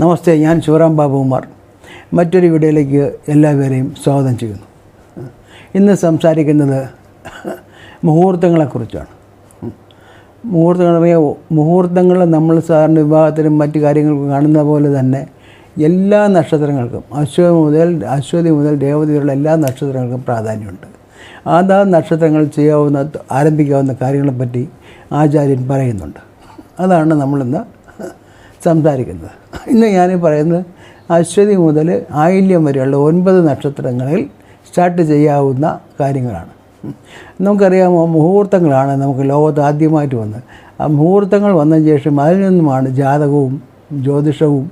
നമസ്തേ ഞാൻ ശിവറാം ബാബുകുമാർ മറ്റൊരു വീഡിയോയിലേക്ക് എല്ലാവരെയും സ്വാഗതം ചെയ്യുന്നു. ഇന്ന് സംസാരിക്കുന്നത് മുഹൂർത്തങ്ങളെക്കുറിച്ചാണ്. മുഹൂർത്തങ്ങൾ മുഹൂർത്തങ്ങൾ നമ്മൾ സാധാരണ വിവാഹത്തിനും മറ്റു കാര്യങ്ങൾക്കും കാണുന്ന പോലെ തന്നെ എല്ലാ നക്ഷത്രങ്ങൾക്കും അശ്വതി മുതൽ അശ്വതി മുതൽ രേവതിയുള്ള എല്ലാ നക്ഷത്രങ്ങൾക്കും പ്രാധാന്യമുണ്ട്. അതാ നക്ഷത്രങ്ങൾ ചെയ്യാവുന്ന ആരംഭിക്കാവുന്ന കാര്യങ്ങളെപ്പറ്റി ആചാര്യൻ പറയുന്നുണ്ട്. അതാണ് നമ്മളിന്ന് സംസാരിക്കുന്നത്. ഇന്ന് ഞാൻ പറയുന്നത് അശ്വതി മുതൽ ആയില്യം വരെയുള്ള ഒൻപത് നക്ഷത്രങ്ങളിൽ സ്റ്റാർട്ട് ചെയ്യാവുന്ന കാര്യങ്ങളാണ്. നമുക്കറിയാമോ മുഹൂർത്തങ്ങളാണ് നമുക്ക് ലോകത്ത് ആദ്യമായിട്ട് വന്നത്. ആ മുഹൂർത്തങ്ങൾ വന്നതിന് ശേഷം അതിൽ നിന്നുമാണ് ജാതകവും ജ്യോതിഷവും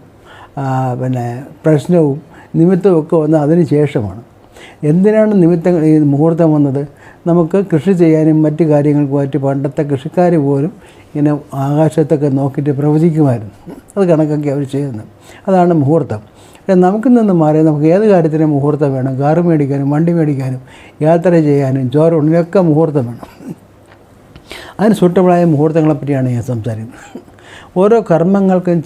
പിന്നെ പ്രശ്നവും നിമിത്തവും ഒക്കെ വന്നത് അതിന് ശേഷമാണ്. എന്തിനാണ് നിമിത്തങ്ങൾ ഈ മുഹൂർത്തം വന്നത്? നമുക്ക് കൃഷി ചെയ്യാനും മറ്റു കാര്യങ്ങൾക്ക് മറ്റ് പണ്ടത്തെ കൃഷിക്കാർ പോലും ഇങ്ങനെ ആകാശത്തൊക്കെ നോക്കിയിട്ട് പ്രവചിക്കുമായിരുന്നു. അത് കണക്കൊക്കെ അവർ ചെയ്യുന്നത്. അതാണ് മുഹൂർത്തം. പക്ഷേ നമുക്ക് നിന്ന് മാറി നമുക്ക് ഏത് കാര്യത്തിനും മുഹൂർത്തം വേണം. കാറ് മേടിക്കാനും വണ്ടി മേടിക്കാനും യാത്ര ചെയ്യാനും ചോറുണ്ടിനൊക്കെ മുഹൂർത്തം വേണം. അതിന് സൂട്ടബിളായ മുഹൂർത്തങ്ങളെ പറ്റിയാണ് ഞാൻ സംസാരിക്കുന്നത്. ഓരോ കർമ്മങ്ങൾക്കും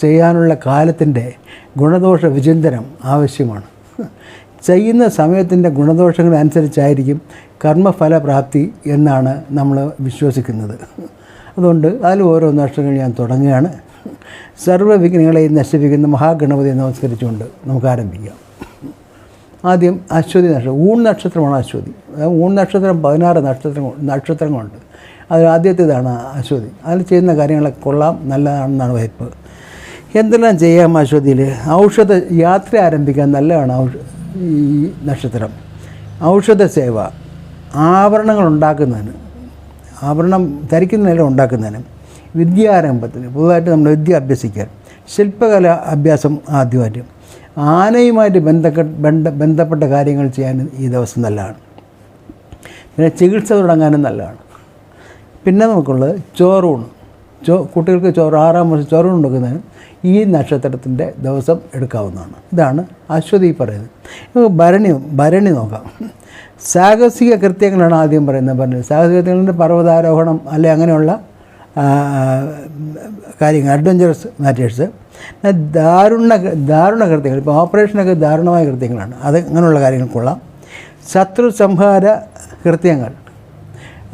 ചെയ്യാനുള്ള കാലത്തിന്റെ ഗുണദോഷ വിചിന്തനം ആവശ്യമാണ്. ചെയ്യുന്ന സമയത്തിന്റെ ഗുണദോഷങ്ങൾ അനുസരിച്ചായിരിക്കും കർമ്മഫലപ്രാപ്തി എന്നാണ് നമ്മൾ വിശ്വസിക്കുന്നത്. അതുകൊണ്ട് അതിൽ ഓരോ നഷ്ടങ്ങൾ ഞാൻ തുടങ്ങുകയാണ്. സർവവിഘ്നങ്ങളെയും നശിപ്പിക്കുന്ന മഹാഗണപതിയെ നമസ്കരിച്ചുകൊണ്ട് നമുക്ക് ആരംഭിക്കാം. ആദ്യം അശ്വതി നക്ഷത്രം ഊൺ നക്ഷത്രമാണ് അശ്വതി. ഊൺ നക്ഷത്രം പതിനാറ് നക്ഷത്രം നക്ഷത്രങ്ങളുണ്ട്. അതിൽ ആദ്യത്തേതാണ് അശ്വതി. അതിൽ ചെയ്യുന്ന കാര്യങ്ങളൊക്കെ കൊള്ളാം നല്ലതാണെന്നാണ് വായ്പ എന്തെല്ലാം ചെയ്യാം അശ്വതിയിൽ? ഔഷധ യാത്ര ആരംഭിക്കാൻ നല്ലതാണ് ഔഷ ഈ നക്ഷത്രം. ഔഷധ സേവ ആഭരണങ്ങൾ ഉണ്ടാക്കുന്നതിന് ആഭരണം ധരിക്കുന്നതിനും ഉണ്ടാക്കുന്നതിനും വിദ്യാരംഭത്തിന് പൊതുവായിട്ട് നമ്മൾ വിദ്യ അഭ്യസിക്കാൻ ശില്പകല അഭ്യാസം ആദ്യമായിട്ട് ആനയുമായിട്ട് ബന്ധപ്പെട്ട ബന്ധ ബന്ധപ്പെട്ട കാര്യങ്ങൾ ചെയ്യാൻ ഈ ദിവസം നല്ലതാണ്. പിന്നെ ചികിത്സ തുടങ്ങാനും നല്ലതാണ്. പിന്നെ നമുക്കുള്ളത് ചോറൂണ്. ചോ കുട്ടികൾക്ക് ചോറ് ആറാം വർഷം ഉണ്ടാക്കുന്നതിന് ഈ നക്ഷത്രത്തിന്റെ ദിവസം എടുക്കാവുന്നതാണ്. ഇതാണ് അശ്വതി പറയുന്നത്. ഭരണി ഭരണി നോക്കാം. സാഹസിക കൃത്യങ്ങളാണ് ആദ്യം പറയുന്നത്. പറഞ്ഞത് സാഹസിക കൃത്യങ്ങളുടെ പർവതാരോഹണം അല്ലെ അങ്ങനെയുള്ള കാര്യങ്ങൾ അഡ്വഞ്ചറസ് മാറ്റേഴ്സ്. ദാരുണ ദാരുണ കൃത്യങ്ങൾ ഇപ്പോൾ ഓപ്പറേഷനൊക്കെ ദാരുണമായ കൃത്യങ്ങളാണ്. അത് അങ്ങനെയുള്ള കാര്യങ്ങൾ കൊള്ളാം. ശത്രു സംഹാര കൃത്യങ്ങൾ.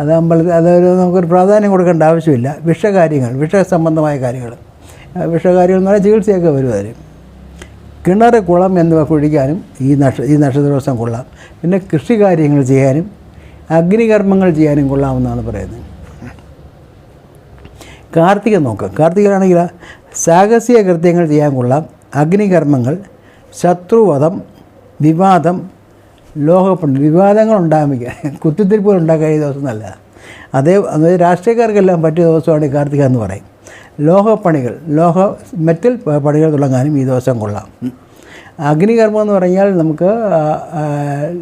അത് അമ്പലത്തിൽ അതൊരു നമുക്കൊരു പ്രാധാന്യം കൊടുക്കേണ്ട ആവശ്യമില്ല. വിഷകാര്യങ്ങൾ വിഷസംബന്ധമായ കാര്യങ്ങൾ. വിഷകാര്യങ്ങൾ എന്ന് പറഞ്ഞാൽ ചികിത്സയൊക്കെ വരും അതിന് കിണർ കുളം എന്നിവ കുഴിക്കാനും ഈ നക്ഷ ഈ നക്ഷത്ര ദിവസം കൊള്ളാം. പിന്നെ കൃഷി കാര്യങ്ങൾ ചെയ്യാനും അഗ്നികർമ്മങ്ങൾ ചെയ്യാനും കൊള്ളാമെന്നാണ് പറയുന്നത്. കാർത്തിക നോക്കാം കാർത്തികനാണെങ്കിൽ സാഹസിക കൃത്യങ്ങൾ ചെയ്യാൻ കൊള്ളാം. അഗ്നികർമ്മങ്ങൾ ശത്രുവധം വിവാദം ലോകപ്പുണ്ട് വിവാദങ്ങൾ ഉണ്ടാകാൻ കുത്തിത്തിരിപ്പുകൾ ഉണ്ടാക്കാൻ ഈ ദിവസം നല്ലതാണ് അതേ രാഷ്ട്രീയക്കാർക്കെല്ലാം പറ്റിയ ദിവസമാണ് കാർത്തിക എന്ന് പറയും. ലോഹപ്പണികൾ ലോഹ മെറ്റൽ പണികൾ തുടങ്ങാനും ഈ ദിവസം കൊള്ളാം. അഗ്നികർമ്മം എന്ന് പറഞ്ഞാൽ നമുക്ക്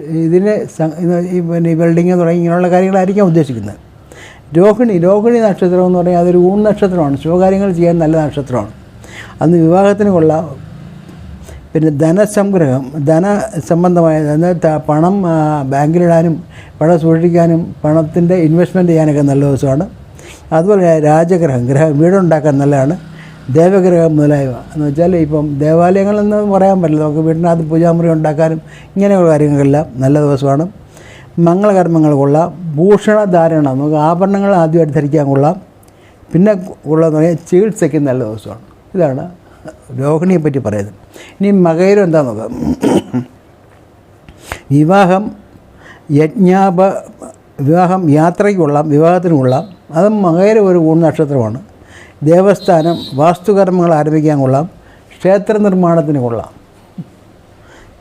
ഇതിന് ഈ പിന്നെ വെൽഡിങ് തുടങ്ങി ഇങ്ങനെയുള്ള കാര്യങ്ങളായിരിക്കാം ഉദ്ദേശിക്കുന്നത്. രോഹിണി രോഹിണി നക്ഷത്രം എന്ന് പറഞ്ഞാൽ അതൊരു ഊൺ നക്ഷത്രമാണ്. ശുഭകാര്യങ്ങൾ ചെയ്യാൻ നല്ല നക്ഷത്രമാണ്. അന്ന് വിവാഹത്തിന് കൊള്ളാം. പിന്നെ ധനസംഗ്രഹം ധന സംബന്ധമായ പണം ബാങ്കിലിടാനും പണം സൂക്ഷിക്കാനും പണത്തിന്റെ ഇൻവെസ്റ്റ്മെന്റ് ചെയ്യാനൊക്കെ നല്ല ദിവസമാണ്. അതുപോലെ രാജഗ്രഹം ഗ്രഹം വീടുണ്ടാക്കാൻ നല്ലതാണ്. ദേവഗ്രഹം മുതലായവ. എന്ന് വെച്ചാൽ ഇപ്പം ദേവാലയങ്ങളെന്ന് പറയാൻ പറ്റില്ല. നമുക്ക് വീടിനകത്ത് പൂജാമുറി ഉണ്ടാക്കാനും ഇങ്ങനെയുള്ള കാര്യങ്ങളെല്ലാം നല്ല ദിവസമാണ്. മംഗളകർമ്മങ്ങൾ കൊള്ളാം. ഭൂഷണധാരണ. നമുക്ക് ആഭരണങ്ങൾ ആദ്യമായിട്ട് ധരിക്കാൻ കൊള്ളാം. പിന്നെ ഉള്ളതെന്ന് പറഞ്ഞാൽ ചികിത്സയ്ക്ക് നല്ല ദിവസമാണ്. ഇതാണ് രോഹിണിയെ പറ്റി പറയുന്നത്. ഇനി മകയിലും എന്താ നോക്കാം? വിവാഹം യജ്ഞാപ വിവാഹം യാത്രയ്ക്കുള്ള വിവാഹത്തിനുള്ള അത് മകയിൽ ഒരു ഊണ് നക്ഷത്രമാണ് ദേവസ്ഥാനം വാസ്തുകർമ്മങ്ങൾ ആരംഭിക്കാൻ കൊള്ളാം ക്ഷേത്ര നിർമ്മാണത്തിന് കൊള്ളാം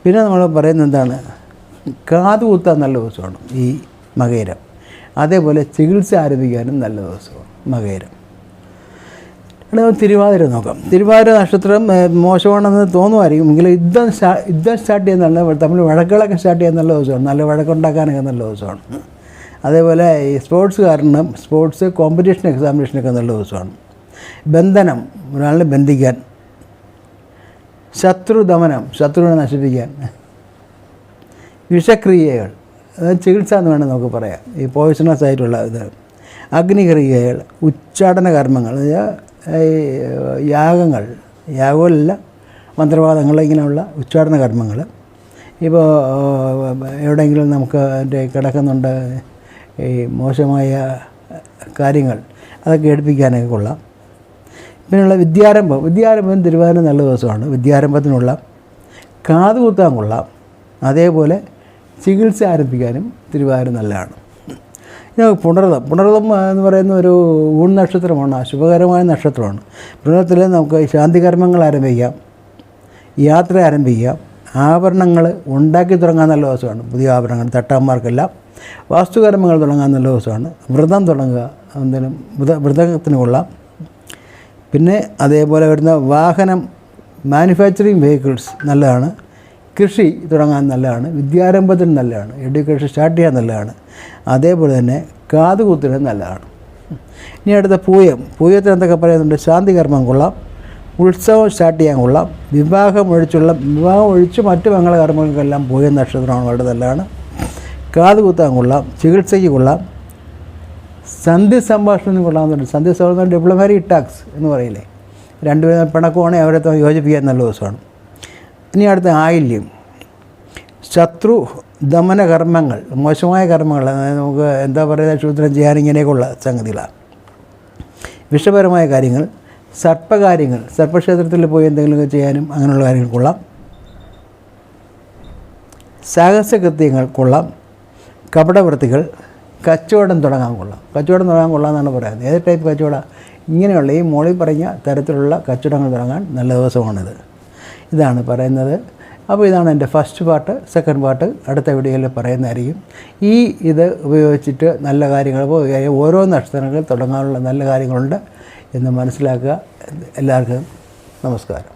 പിന്നെ നമ്മൾ പറയുന്നത് എന്താണ്? കാതുകുത്താൻ നല്ല ദിവസമാണ് ഈ മകയിരം. അതേപോലെ ചികിത്സ ആരംഭിക്കാനും നല്ല ദിവസമാണ് മകയിരം. നമുക്ക് തിരുവാതിര നോക്കാം. തിരുവാതിര നക്ഷത്രം മോശമാണെന്ന് തോന്നുമായിരിക്കും. എങ്കിലും യുദ്ധം യുദ്ധം സ്റ്റാർട്ട് ചെയ്യുന്ന നല്ല തമ്മിൽ വഴക്കുകളൊക്കെ സ്റ്റാർട്ട് ചെയ്യുന്ന നല്ല ദിവസമാണ്. നല്ല വഴക്കുണ്ടാക്കാനൊക്കെ നല്ല ദിവസമാണ്. അതേപോലെ ഈ സ്പോർട്സുകാരനും സ്പോർട്സ് കോമ്പറ്റീഷൻ എക്സാമിനേഷനൊക്കെ നല്ല ദിവസമാണ്. ബന്ധനം ഒരാളിനെ ബന്ധിക്കാൻ. ശത്രുദമനം ശത്രുവിനെ നശിപ്പിക്കാൻ. വിഷക്രിയകൾ. അതായത് ചികിത്സ എന്ന് വേണം നമുക്ക് പറയാം. ഈ പോയിസണസ് ആയിട്ടുള്ള ഇത്. അഗ്നിക്രിയകൾ ഉച്ചാടന കർമ്മങ്ങൾ. ഈ യാഗങ്ങൾ യാഗമല്ല മന്ത്രവാദങ്ങൾ ഇങ്ങനെയുള്ള ഉച്ചാടന കർമ്മങ്ങൾ. ഇപ്പോൾ എവിടെയെങ്കിലും നമുക്ക് എന്റെ കിടക്കുന്നുണ്ട് ഈ മോശമായ കാര്യങ്ങൾ അതൊക്കെ എടുപ്പിക്കാനൊക്കെ കൊള്ളാം. പിന്നെയുള്ള വിദ്യാരംഭം വിദ്യാരംഭം തിരുവാതിര നല്ല ദിവസമാണ്. വിദ്യാരംഭത്തിനുള്ള കാതുകുത്താൻ കൊള്ളാം. അതേപോലെ ചികിത്സ ആരംഭിക്കാനും തിരുവാതിര നല്ലതാണ്. പുണർതം. പുണർതം എന്ന് പറയുന്ന ഒരു ഊൺ നക്ഷത്രമാണ് ശുഭകരമായ നക്ഷത്രമാണ്. പുണർത്തിൽ നമുക്ക് ശാന്തികർമ്മങ്ങൾ ആരംഭിക്കാം യാത്ര ആരംഭിക്കാം ആഭരണങ്ങൾ ഉണ്ടാക്കി തുടങ്ങാൻ നല്ല ദിവസമാണ്. പുതിയ ആഭരണങ്ങൾ തട്ടാന്മാർക്കെല്ലാം വാസ്തുകർമ്മങ്ങൾ തുടങ്ങാൻ നല്ല ദിവസമാണ്. വ്രതം തുടങ്ങുക എന്തെങ്കിലും വ്രത വ്രതത്തിന് കൊള്ളാം പിന്നെ അതേപോലെ വരുന്ന വാഹനം മാനുഫാക്ചറിങ് വെഹിക്കിൾസ് നല്ലതാണ്. കൃഷി തുടങ്ങാൻ നല്ലതാണ് വിദ്യാരംഭത്തിന് നല്ലതാണ് എഡ്യൂക്കേഷൻ സ്റ്റാർട്ട് ചെയ്യാൻ നല്ലതാണ് അതേപോലെ തന്നെ കാതുകൂത്തിന് നല്ലതാണ്. ഇനി അടുത്ത പൂയം. പൂയത്തിന് എന്തൊക്കെ പറയുന്നുണ്ട്? ശാന്തി കർമ്മം കൊള്ളാം ഉത്സവം സ്റ്റാർട്ട് ചെയ്യാൻ കൊള്ളാം വിവാഹം ഒഴിച്ചുള്ള വിവാഹം ഒഴിച്ച് മറ്റ് മംഗളകർമ്മങ്ങൾക്കെല്ലാം പൂയം നക്ഷത്രമാണ് വളരെ നല്ലതാണ്. കാതുകുത്താൻ കൊള്ളാം ചികിത്സയ്ക്ക് കൊള്ളാം സന്ധി സംഭാഷണം കൊള്ളാമെന്നുണ്ട് സന്ധി സംഭാഷണം ഡിപ്ലോമാറ്റിക് ടാക്സ് എന്ന് പറയില്ലേ? രണ്ടുപേരും പിണക്കമാണെങ്കിൽ അവരെ യോജിപ്പിക്കാൻ നല്ല ദിവസമാണ്. ഇനി അടുത്ത ആയില്യം. ശത്രു ദമന കർമ്മങ്ങൾ മോശമായ കർമ്മങ്ങൾ അതായത് നമുക്ക് എന്താ പറയുക ശൂദ്രം ചെയ്യാൻ ഇങ്ങനെയൊക്കെയുള്ള സംഗതികളാണ്. വിഷപരമായ കാര്യങ്ങൾ സർപ്പകാര്യങ്ങൾ സർപ്പക്ഷേത്രത്തിൽ പോയി എന്തെങ്കിലുമൊക്കെ ചെയ്യാനും അങ്ങനെയുള്ള കാര്യങ്ങൾ കൊള്ളാം. സാഹസകൃത്യങ്ങൾ കൊള്ളാം. കപടവൃത്തികൾ കച്ചവടം തുടങ്ങാൻ കൊള്ളാം. കച്ചവടം തുടങ്ങാൻ കൊള്ളാം എന്നാണ് പറയുന്നത്. ഏത് ടൈപ്പ് കച്ചവടം? ഇങ്ങനെയുള്ള ഈ മോളിൽ പറഞ്ഞ തരത്തിലുള്ള കച്ചവടങ്ങൾ തുടങ്ങാൻ നല്ല ദിവസമാണിത്. ഇതാണ് പറയുന്നത്. അപ്പോൾ ഇതാണ് എന്റെ ഫസ്റ്റ് പാർട്ട് സെക്കൻഡ് പാർട്ട് അടുത്ത വീഡിയോയിൽ പറയുന്നതായിരിക്കും. ഈ ഇത് ഉപയോഗിച്ചിട്ട് നല്ല കാര്യങ്ങൾ ഓരോ നക്ഷത്രങ്ങളിൽ തുടങ്ങാനുള്ള നല്ല കാര്യങ്ങളുണ്ട് എന്ന് മനസ്സിലാക്കുക. എല്ലാവർക്കും നമസ്കാരം.